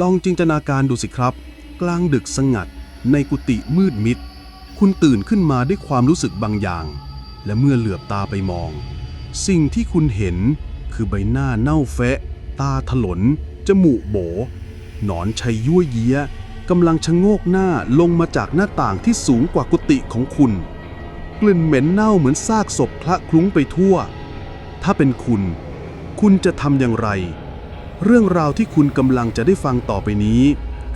ลองจินตนาการดูสิครับ กลางดึกสงัด ในกุฏิมืดมิด คุณตื่นขึ้นมาด้วยความรู้สึกบางอย่าง และเมื่อเหลือบตาไปมอง สิ่งที่คุณเห็นคือใบหน้าเน่าเฟะ ตาถลน จมูกโบ หนอนชัยยั่วเยี้ยกำลังชะโงกหน้าลงมาจากหน้าต่างที่สูงกว่ากุฏิของคุณ กลิ่นเหม็นเน่าเหมือนซากศพคละคลุ้งไปทั่ว ถ้าเป็นคุณ คุณจะทำอย่างไร เรื่องราวที่คุณกำลังจะได้ฟังต่อไปนี้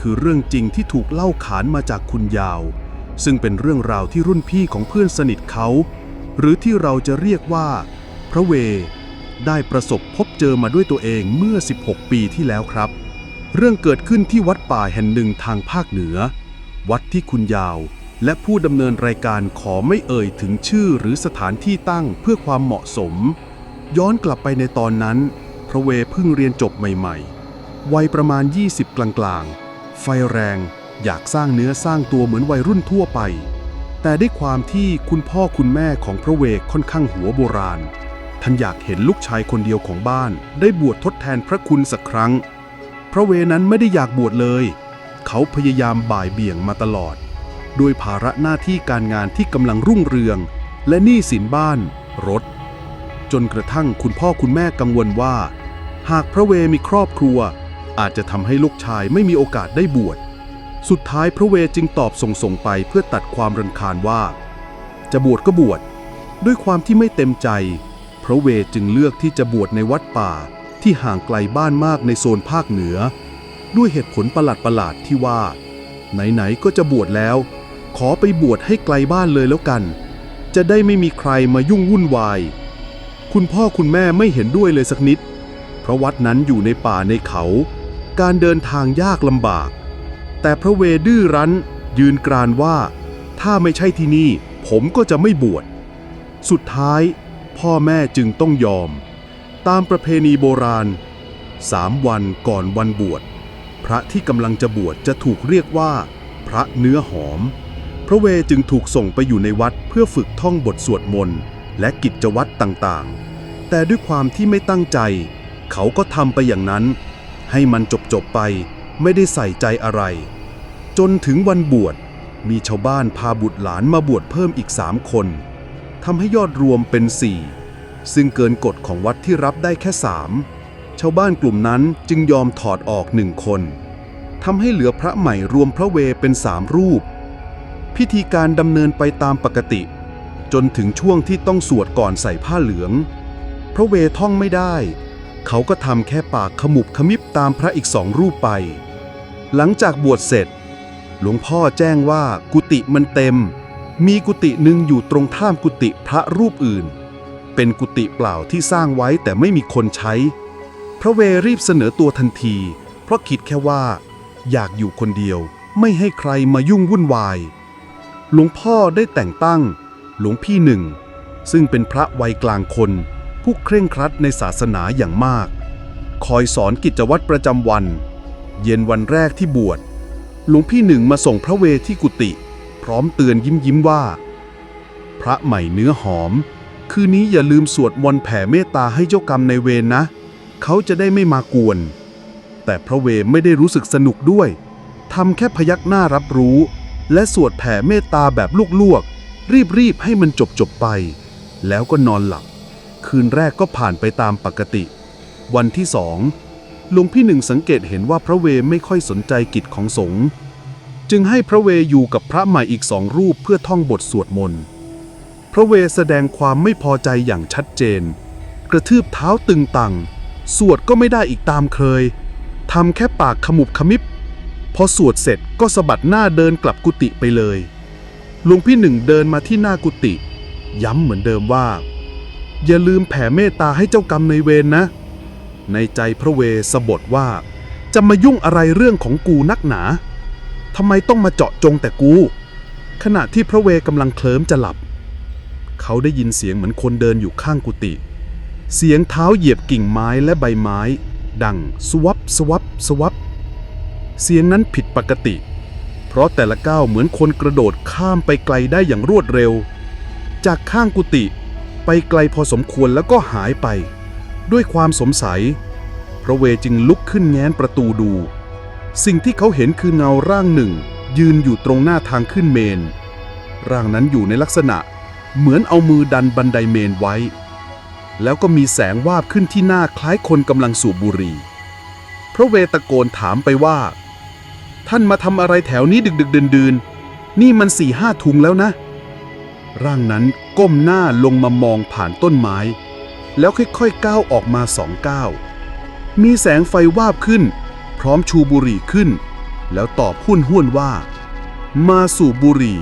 คือเรื่องจริงที่ถูกเล่าขานมาจากคุณยาว ซึ่งเป็นเรื่องราวที่รุ่นพี่ของเพื่อนสนิทเขา หรือที่เราจะเรียกว่า พระเว ได้ประสบพบเจอมาด้วยตัวเองเมื่อ 16 ปีที่แล้วครับ เรื่องเกิดขึ้นที่วัดป่าแห่งหนึ่งทางภาคเหนือ วัดที่คุณยาว และผู้ดำเนินรายการขอไม่เอ่ยถึงชื่อหรือสถานที่ตั้งเพื่อความเหมาะสม ย้อนกลับไปในตอนนั้น ระเวเพิ่งเรียนจบใหม่ๆ วัยประมาณ 20 กลางๆ ไฟแรงอยากสร้างเนื้อสร้างตัวเหมือนวัยรุ่นทั่วไป แต่ด้วยความที่คุณพ่อคุณแม่ของพระเวค่อนข้างหัวโบราณ ท่านอยากเห็นลูกชายคนเดียวของบ้าน ได้บวชทดแทนพระคุณสักครั้ง พระเวนั้นไม่ได้อยากบวชเลย เขาพยายามบ่ายเบี่ยงมาตลอด ด้วยภาระหน้าที่การงานที่กำลังรุ่งเรือง และหนี้สินบ้าน รถ จนกระทั่งคุณพ่อคุณแม่กังวลว่า หากพระเวมีครอบครัว อาจจะทำให้ลูกชายไม่มีโอกาสได้บวช สุดท้ายพระเวจึงตอบส่งส่งไปเพื่อตัดความรำคาญว่า จะบวชก็บวช ด้วยความที่ไม่เต็มใจ พระเวจึงเลือกที่จะบวชในวัดป่าที่ห่างไกลบ้านมากในโซนภาคเหนือ ด้วยเหตุผลประหลาดๆที่ว่า ไหนๆก็จะบวชแล้ว ขอไปบวชให้ไกลบ้านเลยแล้วกัน จะได้ไม่มีใครมายุ่งวุ่นวาย คุณพ่อคุณแม่ไม่เห็นด้วยเลยสักนิด เพราะวัดนั้นอยู่ในป่าในเขา การเดินทางยากลำบาก แต่พระเวดื้อรั้นยืนกรานว่า ถ้าไม่ใช่ที่นี่ ผมก็จะไม่บวช สุดท้าย พ่อแม่จึงต้องยอม ตามประเพณีโบราณสามวันก่อนวันบวช พระที่กำลังจะบวชจะถูกเรียกว่า พระเนื้อหอม พระเวจึงถูกส่งไปอยู่ในวัดเพื่อฝึกท่องบทสวดมนต์และกิจวัตรต่างๆ แต่ด้วยความที่ไม่ตั้งใจ เขาก็ทำไปอย่างนั้น ให้มันจบๆไปไม่ได้ใส่ใจอะไร จนถึงวันบวชมีชาวบ้านพาบุตรหลานมาบวชเพิ่มอีกสามคนทำให้ยอดรวมเป็นสี่ซึ่งเกินกฎของวัดที่รับได้แค่สามชาวบ้านกลุ่มนั้นจึงยอมถอดออกหนึ่งคนทำให้เหลือพระใหม่รวมพระเวเป็นสามรูป พิธีการดำเนินไปตามปกติ จนถึงช่วงที่ต้องสวดก่อนใส่ผ้าเหลือง พระเวท่องไม่ได้ เขาก็ทำแค่ปากขมุบขมิบตามพระอีกสองรูปไป หลังจากบวชเสร็จ หลวงพ่อแจ้งว่ากุฏิมันเต็ม มีกุฏิหนึ่งอยู่ตรงข้ามกุฏิพระรูปอื่น เป็นกุฏิเปล่าที่สร้างไว้แต่ไม่มีคนใช้ พระเวรีบเสนอตัวทันที เพราะคิดแค่ว่า อยากอยู่คนเดียวไม่ให้ใครมายุ่งวุ่นวาย หลวงพ่อได้แต่งตั้ง หลวงพี่หนึ่ง ซึ่งเป็นพระวัยกลางคน ผู้เคร่งครัดในศาสนาอย่างมาก คอยสอนกิจวัตรประจำวัน เย็นวันแรกที่บวชหลวงพี่หนึ่งมาส่งพระเวที่กุฏิพร้อมเตือนยิ้มยิ้มว่า พระใหม่เนื้อหอม คืนนี้อย่าลืมสวดมนต์แผ่เมตตาให้เจ้ากรรมในเวรนะ เขาจะได้ไม่มากวน แต่พระเวไม่ได้รู้สึกสนุกด้วยทำแค่พยักหน้ารับรู้ และสวดแผ่เมตตาแบบลวกๆรีบๆให้มันจบๆไป แล้วก็นอนหลับ คืนแรกก็ผ่านไปตามปกติ วันที่สองหลวงพี่หนึ่งสังเกตเห็นว่าพระเวไม่ค่อยสนใจกิจของสงฆ์จึงให้พระเวอยู่กับพระใหม่อีกสองรูปเพื่อท่องบทสวดมนต์พระเวแสดงความไม่พอใจอย่างชัดเจน กระทืบเท้าตึงตังสวดก็ไม่ได้อีกตามเคยทำแค่ปากขมุบขมิบพอสวดเสร็จก็สะบัดหน้าเดินกลับกุฏิไปเลยหลวงพี่หนึ่งเดินมาที่หน้ากุฏิย้ำเหมือนเดิมว่า อย่าลืมแผ่เมตตาให้เจ้ากรรมในเวรนะ ในใจพระเวสบทว่า จะมายุ่งอะไรเรื่องของกูนักหนาทำไมต้องมาเจาะจงแต่กู ขณะที่พระเวกำลังเคลิ้มจะหลับ เขาได้ยินเสียงเหมือนคนเดินอยู่ข้างกุฏิเสียงเท้าเหยียบกิ่งไม้และใบไม้ ดังสวับสวับสวับเสียงนั้นผิดปกติ เพราะแต่ละก้าวเหมือนคนกระโดดข้ามไปไกลได้อย่างรวดเร็ว จากข้างกุฏิ ไปไกลพอสมควรแล้วก็หายไป ด้วยความสงสัย พระเวจึงลุกขึ้นแง้นประตูดู สิ่งที่เขาเห็นคือเงาร่างหนึ่ง ยืนอยู่ตรงหน้าทางขึ้นเมน ร่างนั้นอยู่ในลักษณะ เหมือนเอามือดันบันไดเมนไว้ แล้วก็มีแสงวาบขึ้นที่หน้าคล้ายคนกำลังสูบบุหรี่พระเวตะโกนถามไปว่า ท่านมาทำอะไรแถวนี้ดึกดึกๆดื่นๆ นี่มันสี่ห้าทุงแล้วนะ ร่างนั้นก้มหน้าลงมามองผ่านต้นไม้ แล้วค่อยๆก้าวออกมาสองก้าวมีแสงไฟวาบขึ้น พร้อมชูบุหรี่ขึ้น แล้วตอบหุ้นห้วนว่า มาสู่บุหรี่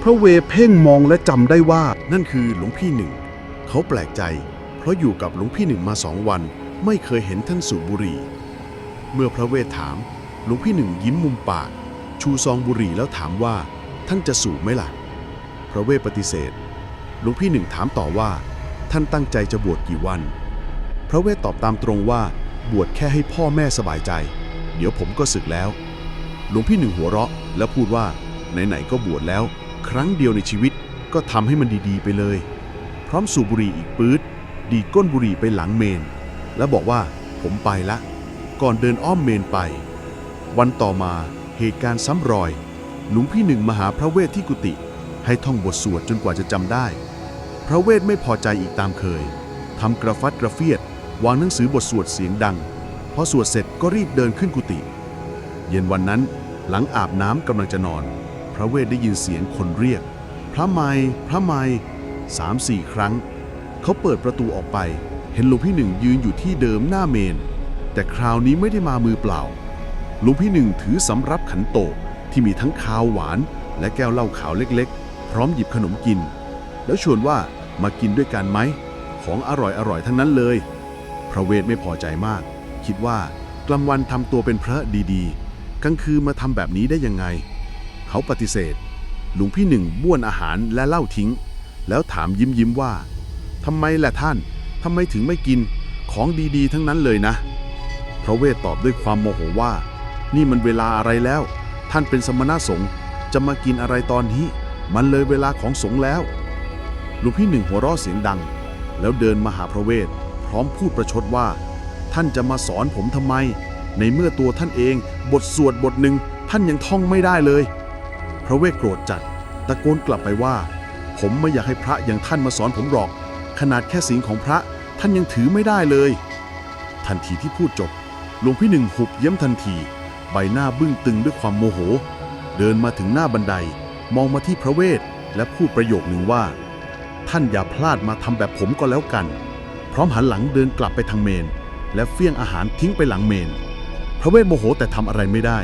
พระเวเพ่งมองและจำได้ว่า นั่นคือหลวงพี่หนึ่ง เขาแปลกใจ เพราะอยู่กับหลวงพี่หนึ่งมาสองวัน ไม่เคยเห็นท่านสูบบุหรี่ เมื่อพระเวทถาม หลวงพี่หนึ่งยิ้มมุมปาก ชูซองบุหรี่แล้วถามว่า ท่านจะสูบไหมล่ะ ระเวทปฏิเสธ หลวงพี่หนึ่งถามต่อว่า ท่านตั้งใจจะบวชกี่วัน พระเวทตอบตามตรงว่า บวชแค่ให้พ่อแม่สบายใจ เดี๋ยวผมก็สึกแล้ว หลวงพี่หนึ่งหัวเราะ แล้วพูดว่า ไหนๆก็บวชแล้ว ครั้งเดียวในชีวิตก็ทำให้มันดีๆ ไปเลย พร้อมสูบบุหรี่อีกปื๊ด ดีก้นบุหรี่ไปหลังเมน แล้วบอกว่าผมไปละ ก่อนเดินอ้อมเมนไป วันต่อมาเหตุการณ์ซ้ำรอย หลวงพี่หนึ่งมาหาพระเวทที่กุฏิ ให้ท่องบทสวดจนกว่าจะจำได้ พระเวทไม่พอใจอีกตามเคยทำกระฟัดกระเฟียด วางหนังสือบทสวดเสียงดัง พอสวดเสร็จก็รีบเดินขึ้นกุฏิเย็นวันนั้นหลังอาบน้ำกำลังจะนอน พระเวทได้ยินเสียงคนเรียก พระไมยพระไมยสามสี่ครั้ง เขาเปิดประตูออกไป เห็นหลวงพี่หนึ่งยืนอยู่ที่เดิมหน้าเมน แต่คราวนี้ไม่ได้มามือเปล่าหลวงพี่หนึ่งถือสำรับขันโตกที่มีทั้งคาวหวาน และแก้วเหล้าขาวเล็กๆ ร้อมหยิบขนมกิน แล้วชวนว่ามากินด้วยกันไหม ของอร่อยๆทั้งนั้นเลย พระเวทไม่พอใจมาก คิดว่ากลางวันทำตัวเป็นพระดีๆ กลางคืนมาทำแบบนี้ได้ยังไง เขาปฏิเสธ หลวงพี่หนึ่งบ้วนอาหารและเหล้าทิ้ง แล้วถามยิ้มยิ้มว่าทำไมแหละท่านทำไมถึงไม่กินของดีๆ ทั้งนั้นเลยนะ พระเวทตอบด้วยความโมโหว่า นี่มันเวลาอะไรแล้ว ท่านเป็นสมณะสงฆ์จะมากินอะไรตอนนี้ มันเลยเวลาของสงแล้ว หลวงพี่หนึ่งหัวเราะเสียงดัง แล้วเดินมาหาพระเวท พร้อมพูดประชดว่า ท่านจะมาสอนผมทำไม ในเมื่อตัวท่านเองบทสวดบทหนึ่งท่านยังท่องไม่ได้เลย พระเวทโกรธจัด ตะโกนกลับไปว่า ผมไม่อยากให้พระอย่างท่านมาสอนผมหรอก ขนาดแค่ศีลของพระท่านยังถือไม่ได้เลย ทันทีที่พูดจบหลวงพี่หนึ่งหุบเย้มทันที ใบหน้าบึ้งตึงด้วยความโมโห เดินมาถึงหน้าบันได มองมาที่พระเวทและพูดประโยคหนึ่งว่า ท่านอย่าพลาดมาทำแบบผมก็แล้วกัน พร้อมหันหลังเดินกลับไปทางเมน และเฟี้ยงอาหารทิ้งไปหลังเมน พระเวทโมโหแต่ทำอะไรไม่ได้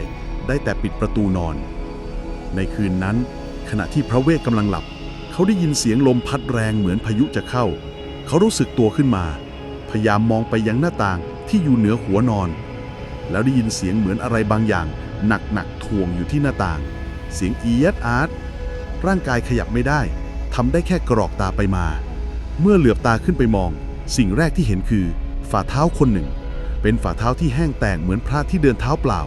ได้แต่ปิดประตูนอน ในคืนนั้น ขณะที่พระเวทกำลังหลับ เขาได้ยินเสียงลมพัดแรงเหมือนพายุจะเข้า เขารู้สึกตัวขึ้นมา พยายามมองไปยังหน้าต่างที่อยู่เหนือหัวนอน แล้วได้ยินเสียงเหมือนอะไรบางอย่าง หนักๆถ่วงอยู่ที่หน้าต่าง เสียงเอียดอาร์ตร่างกายขยับไม่ได้ทำได้แค่กรอกตาไปมา เมื่อเหลือบตาขึ้นไปมอง สิ่งแรกที่เห็นคือ ฝ่าเท้าคนหนึ่ง เป็นฝ่าเท้าที่แห้งแตกเหมือนพระที่เดินเท้าเปล่า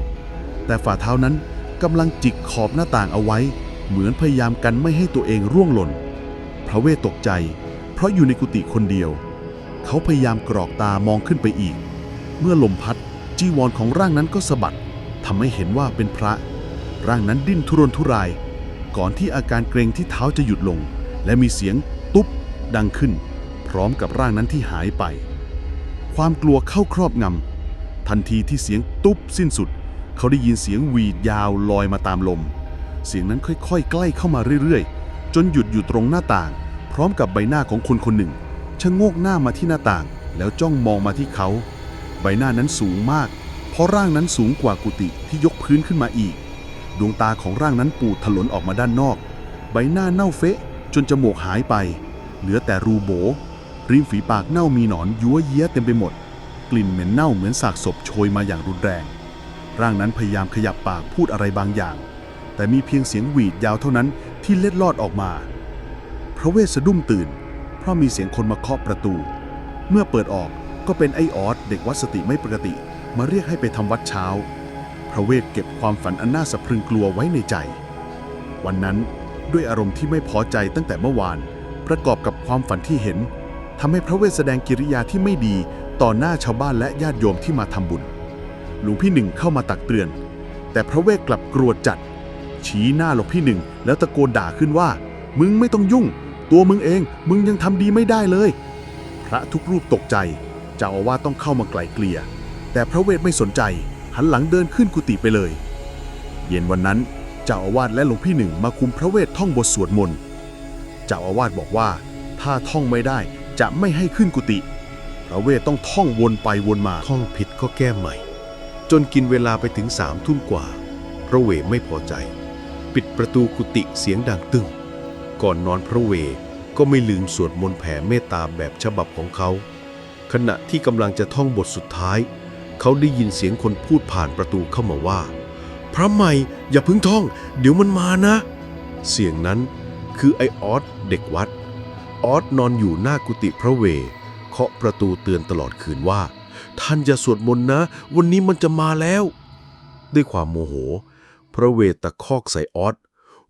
แต่ฝ่าเท้านั้นกำลังจิกขอบหน้าต่างเอาไว้ เหมือนพยายามกันไม่ให้ตัวเองร่วงหล่น พระเวทตกใจ เพราะอยู่ในกุฏิคนเดียว เขาพยายามกรอกตามองขึ้นไปอีก เมื่อลมพัดจีวรของร่างนั้นก็สะบัดทำให้เห็นว่าเป็นพระ ร่างนั้นดิ้นทุรนทุราย ก่อนที่อาการเกรงที่เท้าจะหยุดลง และมีเสียงตุ๊บดังขึ้น พร้อมกับร่างนั้นที่หายไป ความกลัวเข้าครอบงำทันทีที่เสียงตุ๊บสิ้นสุด เขาได้ยินเสียงหวีดยาวลอยมาตามลม เสียงนั้นค่อยๆ ใกล้เข้ามาเรื่อยๆ จนหยุดอยู่ตรงหน้าต่าง พร้อมกับใบหน้าของคนคนหนึ่งชะโงกหน้ามาที่หน้าต่าง แล้วจ้องมองมาที่เขา ใบหน้านั้นสูงมาก เพราะร่างนั้นสูงกว่ากุฏิที่ยกพื้นขึ้นมาอีก ดวงตาของร่างนั้นปูดถลนออกมาด้านนอก ใบหน้าเน่าเฟะจนจมูกหายไป เหลือแต่รูโบ ริมฝีปากเน่ามีหนอนยั้วเยี้ยเต็มไปหมด กลิ่นเหม็นเน่าเหมือนสากศพโชยมาอย่างรุนแรง ร่างนั้นพยายามขยับปากพูดอะไรบางอย่าง แต่มีเพียงเสียงหวีดยาวเท่านั้นที่เล็ดลอดออกมา พระเวสสะดุ้งตื่น เพราะมีเสียงคนมาเคาะประตู เมื่อเปิดออกก็เป็นไอ้ออสเด็กวัดสติไม่ปกติ มาเรียกให้ไปทำวัดเช้า พระเวทเก็บความฝันอันน่าสะพรึงกลัวไว้ในใจ วันนั้นด้วยอารมณ์ที่ไม่พอใจตั้งแต่เมื่อวาน ประกอบกับความฝันที่เห็นทำให้พระเวทแสดงกิริยาที่ไม่ดีต่อหน้าชาวบ้านและญาติโยมที่มาทำบุญ หลวงพี่หนึ่งเข้ามาตักเตือน แต่พระเวทกลับกรวจัด ชี้หน้าหลวงพี่หนึ่ง แล้วตะโกนด่าขึ้นว่า มึงไม่ต้องยุ่ง ตัวมึงเอง มึงยังทำดีไม่ได้เลย พระทุกรูปตกใจ เจ้าอาวาสต้องเข้ามาไกลเกลี่ย แต่พระเวทไม่สนใจ หันหลังเดินขึ้นกุฏิไปเลย เย็นวันนั้นเจ้าอาวาสและหลวงพี่หนึ่งมาคุมพระเวทท่องบทสวดมนต์เจ้าอาวาสบอกว่าถ้าท่องไม่ได้จะไม่ให้ขึ้นกุฏิพระเวทต้องท่องวนไปวนมา ท่องผิดก็แก้ใหม่ จนกินเวลาไปถึงสามทุ่มกว่า พระเวไม่พอใจ ปิดประตูกุฏิเสียงดังตึ้ง ก่อนนอนพระเวก็ไม่ลืมสวดมนต์แผ่เมตตาแบบฉบับของเขา ขณะที่กำลังจะท่องบทสุดท้าย เขาได้ยินเสียงคนพูดผ่านประตูเข้ามาว่า พระใหม่อย่าพึ่งท่อง เดี๋ยวมันมานะ เสียงนั้นคือไอออสเด็กวัด ออสนอนอยู่หน้ากุฏิพระเว เคาะประตูเตือนตลอดคืนว่า ท่านอย่าสวดมนต์นะ วันนี้มันจะมาแล้ว ด้วยความโมโห พระเวตะคอกใส่ออส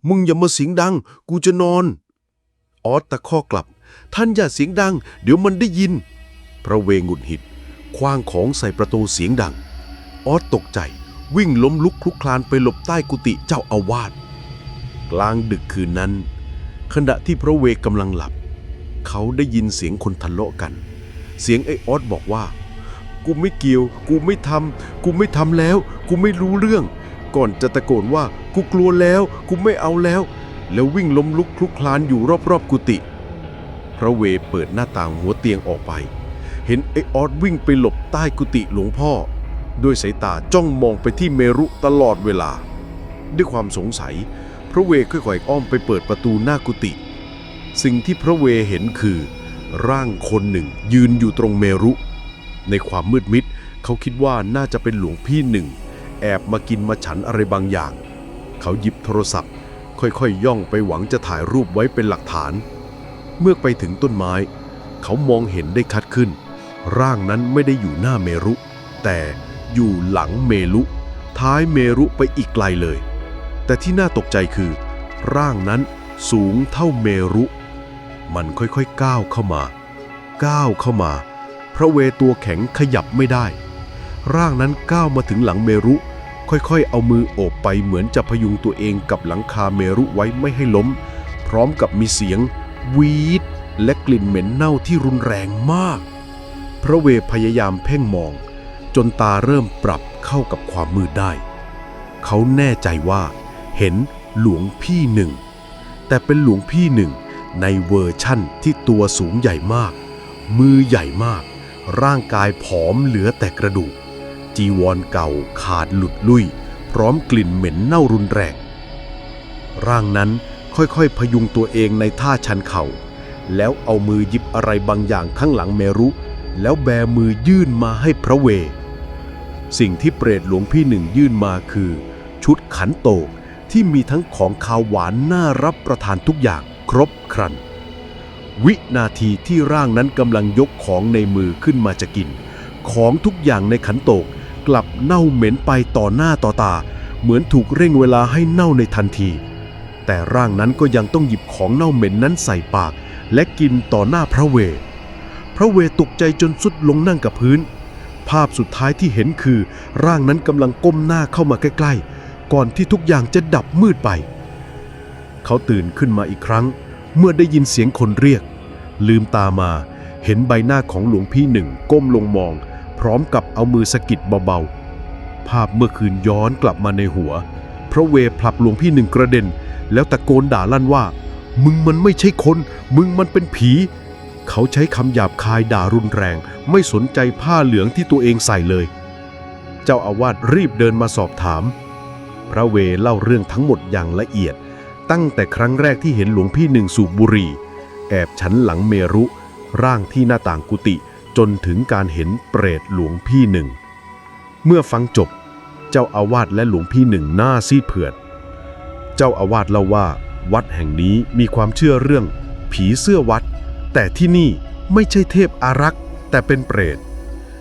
มึงอย่ามาเสียงดัง กูจะนอน ออสตะคอกกลับ ท่านอย่าเสียงดัง เดี๋ยวมันได้ยิน พระเวงุดหิด คว้างของใส่ประตูเสียงดัง ออสตกใจวิ่งล้มลุกคลุกคลานไปหลบใต้กุฏิเจ้าอาวาสกลางดึกคืนนั้น ขณะที่พระเวกกำลังหลับ เขาได้ยินเสียงคนทะเลาะกัน เสียงไอ้ออสบอกว่า กูไม่เกี่ยว กูไม่ทำกูไม่ทำแล้ว กูไม่รู้เรื่อง ก่อนจะตะโกนว่ากูกลัวแล้ว กูไม่เอาแล้ว แล้ววิ่งล้มลุกคลุกคลานอยู่รอบๆกุฏิพระเวเปิดหน้าต่างหัวเตียงออกไป เห็นไอ้ออสวิ่งไปหลบใต้กุฏิหลวงพ่อ ด้วยสายตาจ้องมองไปที่เมรุตลอดเวลา ด้วยความสงสัย พระเวค่อยๆอ้อมไปเปิดประตูหน้ากุฏิสิ่งที่พระเวเห็นคือ ร่างคนหนึ่งยืนอยู่ตรงเมรุ ในความมืดมิดเขาคิดว่าน่าจะเป็นหลวงพี่หนึ่ง แอบมากินมาฉันอะไรบางอย่าง เขาหยิบโทรศัพท์ ค่อยๆย่องไปหวังจะถ่ายรูปไว้เป็นหลักฐาน เมื่อไปถึงต้นไม้ เขามองเห็นได้ชัดขึ้น ร่างนั้นไม่ได้อยู่หน้าเมรุ แต่อยู่หลังเมรุ ท้ายเมรุไปอีกไกลเลย แต่ที่น่าตกใจคือ ร่างนั้นสูงเท่าเมรุ มันค่อยๆก้าวเข้ามา ก้าวเข้ามา พระเวตัวแข็งขยับไม่ได้ ร่างนั้นก้าวมาถึงหลังเมรุ ค่อยๆ เอามือโอบไปเหมือนจะพยุงตัวเองกับหลังคาเมรุไว้ไม่ให้ล้ม พร้อมกับมีเสียง วีดและกลิ่นเหม็นเน่าที่รุนแรงมาก พระเวพยายามเพ่งมอง จนตาเริ่มปรับเข้ากับความมืดได้ เขาแน่ใจว่า เห็นหลวงพี่หนึ่ง แต่เป็นหลวงพี่หนึ่งในเวอร์ชั่นที่ตัวสูงใหญ่มาก มือใหญ่มาก ร่างกายผอมเหลือแต่กระดูก จีวรเก่าขาดหลุดลุ่ย พร้อมกลิ่นเหม็นเน่ารุนแรง ร่างนั้นค่อยๆ พยุงตัวเองในท่าชันเข่า แล้วเอามือหยิบอะไรบางอย่างข้างหลังเมรุ แล้วแบมือยื่นมาให้พระเว สิ่งที่เปรตหลวงพี่หนึ่งยื่นมาคือ ชุดขันโตกที่มีทั้งของคาวหวานน่ารับประทานทุกอย่างครบครัน วินาทีที่ร่างนั้นกำลังยกของในมือขึ้นมาจะกิน ของทุกอย่างในขันโตกกลับเน่าเหม็นไปต่อหน้าต่อตา เหมือนถูกเร่งเวลาให้เน่าในทันที แต่ร่างนั้นก็ยังต้องหยิบของเน่าเหม็นนั้นใส่ปาก และกินต่อหน้าพระเว พระเวตกใจจนสุดลงนั่งกับพื้น ภาพสุดท้ายที่เห็นคือร่างนั้นกำลังก้มหน้าเข้ามาใกล้ๆ ก่อนที่ทุกอย่างจะดับมืดไป เขาตื่นขึ้นมาอีกครั้ง เมื่อได้ยินเสียงคนเรียก ลืมตามาเห็นใบหน้าของหลวงพี่หนึ่งก้มลงมอง พร้อมกับเอามือสะกิดเบาๆ ภาพเมื่อคืนย้อนกลับมาในหัว พระเวผลักหลวงพี่หนึ่งกระเด็น แล้วตะโกนด่าลั่นว่า มึงมันไม่ใช่คน มึงมันเป็นผี เขาใช้คำหยาบคายด่ารุนแรง ไม่สนใจผ้าเหลืองที่ตัวเองใส่เลย เจ้าอาวาสรีบเดินมาสอบถาม พระเวเล่าเรื่องทั้งหมดอย่างละเอียด ตั้งแต่ครั้งแรกที่เห็นหลวงพี่หนึ่งสูบบุหรี่ แอบฉันหลังเมรุ ร่างที่หน้าต่างกุฏิจนถึงการเห็นเปรตหลวงพี่หนึ่ง เมื่อฟังจบ เจ้าอาวาสและหลวงพี่หนึ่งหน้าซีดเผือด เจ้าอาวาสเล่าว่า วัดแห่งนี้มีความเชื่อเรื่อง ผีเสื้อวัด แต่ที่นี่ไม่ใช่เทพอารักษ์ แต่เป็นเปรต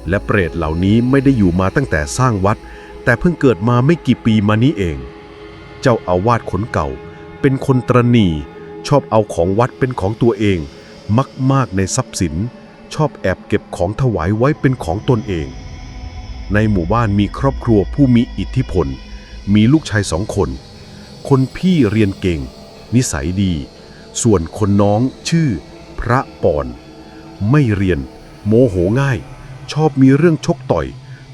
และเปรตเหล่านี้ไม่ได้อยู่มาตั้งแต่สร้างวัด แต่เพิ่งเกิดมาไม่กี่ปีมานี้เอง เจ้าอาวาสคนเก่า เป็นคนตรณีชอบเอาของวัดเป็นของตัวเองมักมากในทรัพย์สิน ชอบแอบเก็บของถวายไว้เป็นของตนเอง ในหมู่บ้านมีครอบครัวผู้มีอิทธิพล มีลูกชายสองคน คนพี่เรียนเก่ง นิสัยดี ส่วนคนน้องชื่อ ระปอน ไม่เรียน โมโหง่าย ชอบมีเรื่องชกต่อย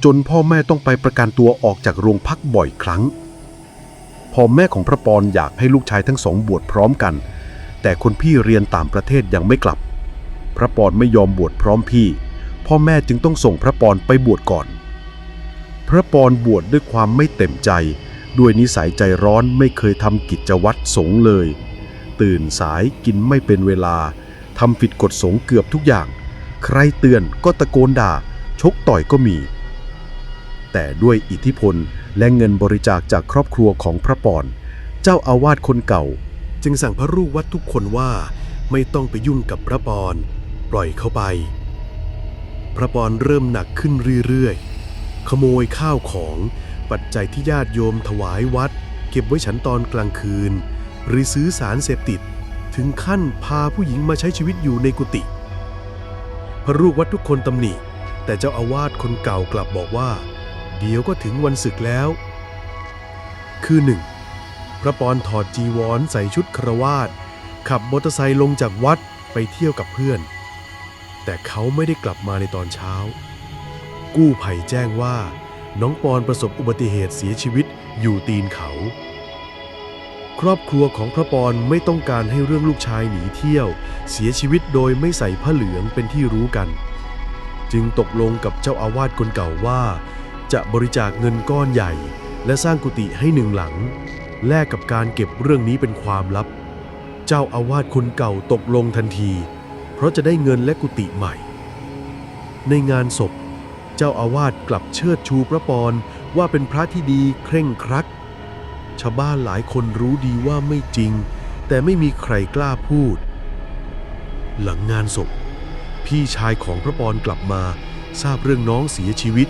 จนพ่อแม่ต้องไปประกันตัวออกจากโรงพักบ่อยครั้งพอแม่ของพระปอนอยากให้ลูกชายทั้งสองบวชพร้อมกัน แต่คนพี่เรียนต่างประเทศยังไม่กลับ พระปอนไม่ยอมบวชพร้อมพี่ พ่อแม่จึงต้องส่งพระปอนไปบวชก่อน พระปอนบวชด้วยความไม่เต็มใจ ด้วยนิสัยใจร้อนไม่เคยทำกิจวัตรสงฆ์เลย ตื่นสายกินไม่เป็นเวลา ทำผิดกฎสงเกือบทุกอย่าง ใครเตือนก็ตะโกนด่า ชกต่อยก็มี แต่ด้วยอิทธิพลและเงินบริจาคจากครอบครัวของพระปอน เจ้าอาวาสคนเก่า จึงสั่งพระลูกวัดทุกคนว่าไม่ต้องไปยุ่งกับพระปอน ปล่อยเขาไป พระปอนเริ่มหนักขึ้นเรื่อยๆ ขโมยข้าวของปัจจัยที่ญาติโยมถวายวัด เก็บไว้ฉันตอนกลางคืน หรือซื้อสารเสพติด ถึงขั้นพาผู้หญิงมาใช้ชีวิตอยู่ในกุฏิพระลูกวัดทุกคนตำหนิ แต่เจ้าอาวาสคนเก่ากลับบอกว่า เดี๋ยวก็ถึงวันศึกแล้ว คือหนึ่งพระปอนถอดจีวรใส่ชุดครวาสขับมอเตอร์ไซค์ลงจากวัดไปเที่ยวกับเพื่อน แต่เขาไม่ได้กลับมาในตอนเช้า กู้ภัยแจ้งว่า น้องปอนประสบอุบัติเหตุเสียชีวิตอยู่ตีนเขา ครอบครัวของพระปอนไม่ต้องการให้เรื่องลูกชายหนีเที่ยว เสียชีวิตโดยไม่ใส่ผ้าเหลืองเป็นที่รู้กัน จึงตกลงกับเจ้าอาวาสคนเก่าว่า จะบริจาคเงินก้อนใหญ่ และสร้างกุฏิให้หนึ่งหลัง แลกกับการเก็บเรื่องนี้เป็นความลับ เจ้าอาวาสคนเก่าตกลงทันที เพราะจะได้เงินและกุฏิใหม่ ในงานศพ เจ้าอาวาสกลับเชิดชูพระปอนว่าเป็นพระที่ดีเคร่งครัด ชาวบ้านหลายคนรู้ดีว่าไม่จริง แต่ไม่มีใครกล้าพูด หลังงานศพ พี่ชายของพระปอนกลับมา ทราบเรื่องน้องเสียชีวิต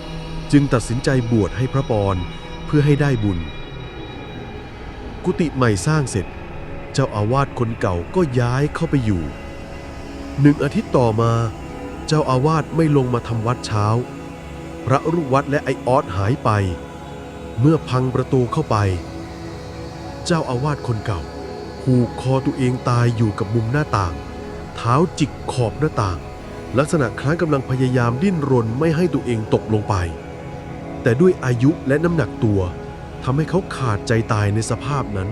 จึงตัดสินใจบวชให้พระปอนเพื่อให้ได้บุญ กุฏิใหม่สร้างเสร็จ เจ้าอาวาสคนเก่าก็ย้ายเข้าไปอยู่ หนึ่งอาทิตย์ต่อมา เจ้าอาวาสไม่ลงมาทำวัดเช้า พระลูกวัดและไอออสหายไปเมื่อพังประตูเข้าไป เจ้าอาวาสคนเก่า ผูกคอตัวเองตายอยู่กับมุมหน้าต่าง เท้าจิกขอบหน้าต่าง ลักษณะคล้ายกำลังพยายามดิ้นรนไม่ให้ตัวเองตกลงไป แต่ด้วยอายุและน้ำหนักตัวทำให้เขาขาดใจตายในสภาพนั้น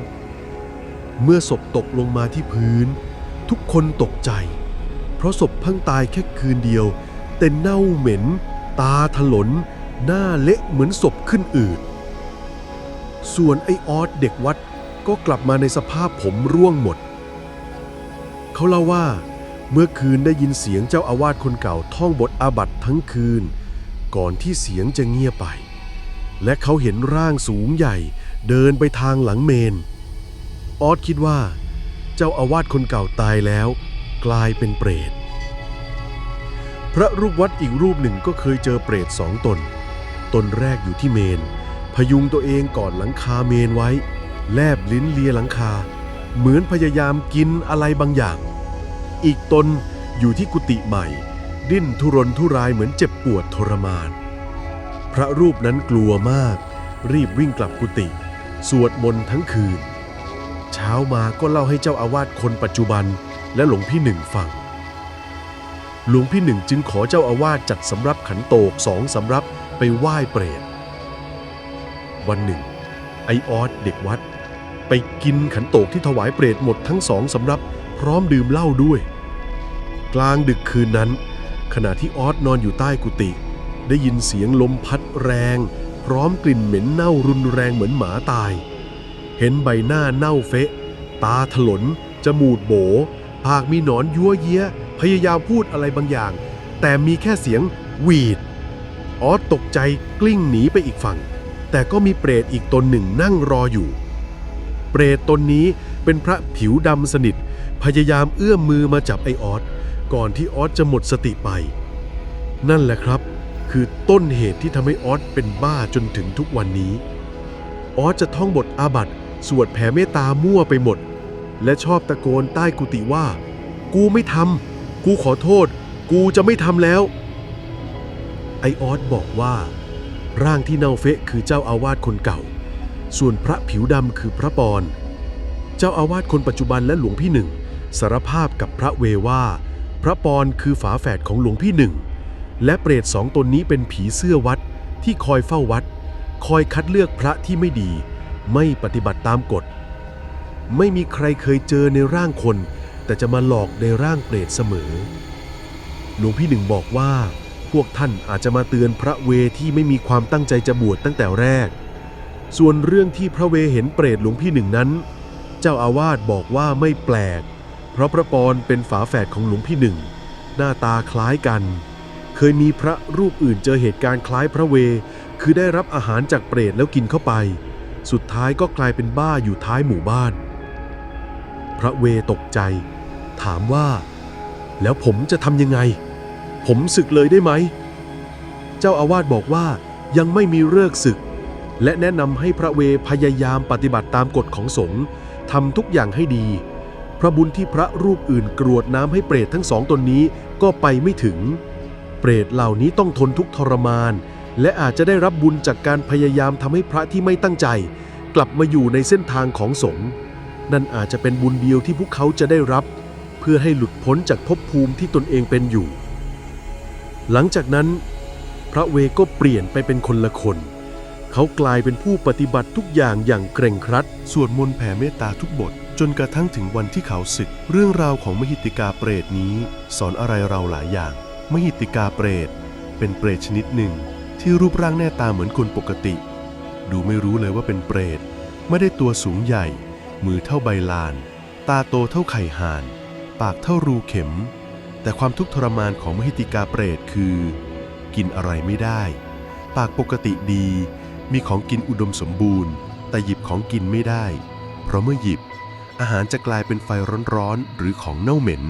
เมื่อศพตกลงมาที่พื้น ทุกคนตกใจ เพราะศพเพิ่งตายแค่คืนเดียว แต่เน่าเหม็น ตาถลน หน้าเละเหมือนศพขึ้นอืดส่วนไอ้ออสเด็กวัด ก็กลับมาในสภาพผมร่วงหมด เขาเล่าว่า เมื่อคืนได้ยินเสียงเจ้าอาวาสคนเก่าท่องบทอาบัตทั้งคืน ก่อนที่เสียงจะเงียบไป และเขาเห็นร่างสูงใหญ่ เดินไปทางหลังเมน ออสคิดว่า เจ้าอาวาสคนเก่าตายแล้ว กลายเป็นเปรตพระรูปวัดอีกรูปหนึ่งก็เคยเจอเปรตสองตน ตนแรกอยู่ที่เมน พยุงตัวเองก่อนหลังคาเมนไว้ แลบลิ้นเลียหลังคา เหมือนพยายามกินอะไรบางอย่าง อีกตนอยู่ที่กุฏิใหม่ ดิ้นทุรนทุรายเหมือนเจ็บปวดทรมาน พระรูปนั้นกลัวมาก รีบวิ่งกลับกุฏิสวดมนต์ทั้งคืน เช้ามาก็เล่าให้เจ้าอาวาสคนปัจจุบันและหลวงพี่หนึ่งฟังหลวงพี่หนึ่งจึงขอเจ้าอาวาสจัดสำรับขันโตกสองสำรับไปไหว้เปรตวันหนึ่ง ไอออสเด็กวัด ไปกินขันโตกที่ถวายเปรตหมดทั้งสองสำรับพร้อมดื่มเหล้าด้วย กลางดึกคืนนั้น ขณะที่ออสนอนอยู่ใต้กุฏิได้ยินเสียงลมพัดแรง พร้อมกลิ่นเหม็นเน่ารุนแรงเหมือนหมาตาย เห็นใบหน้าเน่าเฟะ ตาถลน จมูกโบปากมีหนอนยั่วเยี้ย พยายามพูดอะไรบางอย่าง แต่มีแค่เสียงหวีด ออสตกใจกลิ้งหนีไปอีกฝั่ง แต่ก็มีเปรตอีกตนหนึ่งนั่งรออยู่ เปรตตนนี้เป็นพระผิวดำสนิท พยายามเอื้อมมือมาจับไอออสก่อนที่ออสจะหมดสติไป นั่นแหละครับ คือต้นเหตุที่ทำให้ออสเป็นบ้าจนถึงทุกวันนี้ ออสจะท่องบทอาบัตสวดแผ่เมตตามั่วไปหมด และชอบตะโกนใต้กุฏิว่า กูไม่ทำกูขอโทษ กูจะไม่ทำแล้ว ไอออสบอกว่า ร่างที่เน่าเฟะคือเจ้าอาวาสคนเก่า ส่วนพระผิวดำคือพระปอน เจ้าอาวาสคนปัจจุบันและหลวงพี่หนึ่งสารภาพกับพระเวว่า พระปอนคือฝาแฝดของหลวงพี่หนึ่ง และเปรตสองตนนี้เป็นผีเสื้อวัดที่คอยเฝ้าวัด คอยคัดเลือกพระที่ไม่ดี ไม่ปฏิบัติตามกฎ ไม่มีใครเคยเจอในร่างคน แต่จะมาหลอกในร่างเปรตเสมอ หลวงพี่หนึ่งบอกว่า พวกท่านอาจจะมาเตือนพระเวที่ไม่มีความตั้งใจจะบวชตั้งแต่แรก ส่วนเรื่องที่พระเวเห็นเปรตหลวงพี่หนึ่งนั้น เจ้าอาวาสบอกว่าไม่แปลก เพราะพระปอนเป็นฝาแฝดของหลวงพี่หนึ่ง หน้าตาคล้ายกัน เคยมีพระรูปอื่นเจอเหตุการณ์คล้ายพระเว คือได้รับอาหารจากเปรตแล้วกินเข้าไป สุดท้ายก็กลายเป็นบ้าอยู่ท้ายหมู่บ้าน พระเวตกใจ ถามว่า แล้วผมจะทำยังไง ผมศึกเลยได้ไหม เจ้าอาวาสบอกว่ายังไม่มีเลิกศึก และแนะนำให้พระเวพยายามปฏิบัติตามกฎของสงฆ์ทำทุกอย่างให้ดี พระบุญที่พระรูปอื่นกรวดน้ำให้เปรตทั้งสองตนนี้ก็ไปไม่ถึง เปรตเหล่านี้ต้องทนทุกทรมาน และอาจจะได้รับบุญจากการพยายามทำให้พระที่ไม่ตั้งใจ กลับมาอยู่ในเส้นทางของสงฆ์นั่นอาจจะเป็นบุญเดียวที่พวกเขาจะได้รับ เพื่อให้หลุดพ้นจากภพภูมิที่ตนเองเป็นอยู่ หลังจากนั้น พระเวก็เปลี่ยนไปเป็นคนละคน เขากลายเป็นผู้ปฏิบัติทุกอย่างอย่างเคร่งครัด สวดมนต์แผ่เมตตาทุกบท จนกระทั่งถึงวันที่เขาศึก เรื่องราวของมหิติกาเปรตนี้ สอนอะไรเราหลายอย่าง มหิติกาเปรต เป็นเปรตชนิดหนึ่ง ที่รูปร่างหน้าตาเหมือนคนปกติ ดูไม่รู้เลยว่าเป็นเปรต ไม่ได้ตัวสูงใหญ่ มือเท่าใบลาน ตาโตเท่าไข่ห่าน ปากเท่ารูเข็ม แต่ความทุกข์ทรมานของมหิติกาเปรตคือ กินอะไรไม่ได้ ปากปกติดี มีของกินอุดมสมบูรณ์ แต่หยิบของกินไม่ได้ เพราะเมื่อหยิบ อาหารจะกลายเป็นไฟร้อนๆหรือของเน่าเหม็น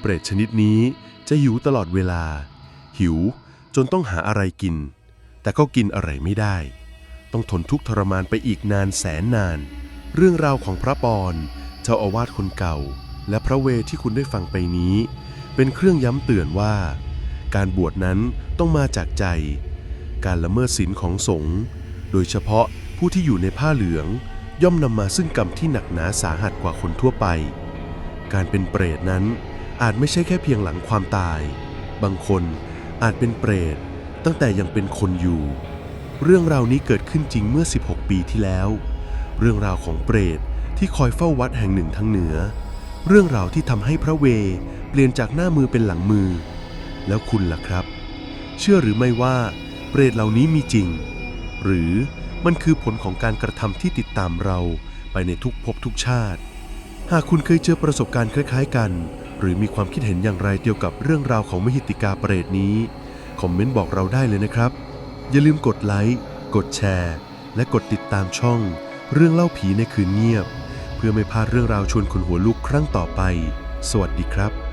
เปรตชนิดนี้จะหิวตลอดเวลา หิวจนต้องหาอะไรกิน แต่ก็กินอะไรไม่ได้ ต้องทนทุกข์ทรมานไปอีกนานแสนนาน เรื่องราวของพระปอนเจ้าอาวาสคนเก่า และพระเวที่คุณได้ฟังไปนี้ เป็นเครื่องย้ำเตือนว่า การบวชนั้นต้องมาจากใจ การละเมิดศีลของสงฆ์ โดยเฉพาะผู้ที่อยู่ในผ้าเหลือง ย่อมนำมาซึ่งกรรมที่หนักหนาสาหัสกว่าคนทั่วไป การเป็นเปรตนั้นอาจไม่ใช่แค่เพียงหลังความตาย บางคนอาจเป็นเปรตตั้งแต่ยังเป็นคนอยู่ เรื่องราวนี้เกิดขึ้นจริงเมื่อ 16 ปีที่แล้ว เรื่องราวของเปรตที่คอยเฝ้าวัดแห่งหนึ่งทางเหนือ เรื่องราวที่ทำให้พระเวเปลี่ยนจากหน้ามือเป็นหลังมือ แล้วคุณล่ะครับ เชื่อหรือไม่ว่า เปรตเหล่านี้มีจริง หรือมันคือผลของการกระทำที่ติดตามเราไปในทุกภพทุกชาติ หากคุณเคยเจอประสบการณ์คล้ายๆกัน หรือมีความคิดเห็นอย่างไรเกี่ยวกับเรื่องราวของมหิติกาเปรตนี้ คอมเมนต์บอกเราได้เลยนะครับ อย่าลืมกดไลค์ กดแชร์ และกดติดตามช่อง เรื่องเล่าผีในคืนเงียบ เพื่อไม่พลาดเรื่องราวชวนคนหัวลุกครั้งต่อไป สวัสดีครับ